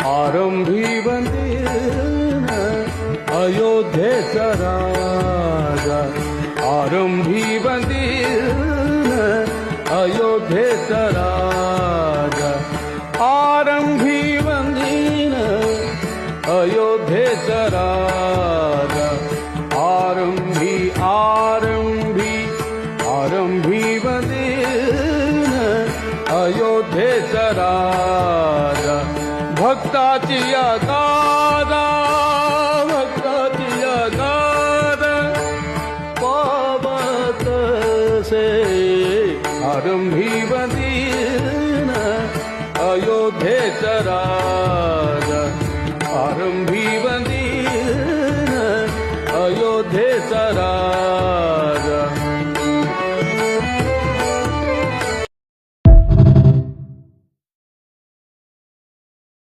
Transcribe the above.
आरंभी वंदीन अयोध्येचा राजा आरंभी वंदीन अयोध्येचा राजा आरंभी वंदीन अयोध्येचा राजा आरंभी आरंभी आरंभी वंदीन अयोध्येचा राजा भक्ताची या दादा भक्ताची या दादा पावत से आरंभी वंदीन अयोध्येच राजा आरंभी वंदीन अयोध्येच राजा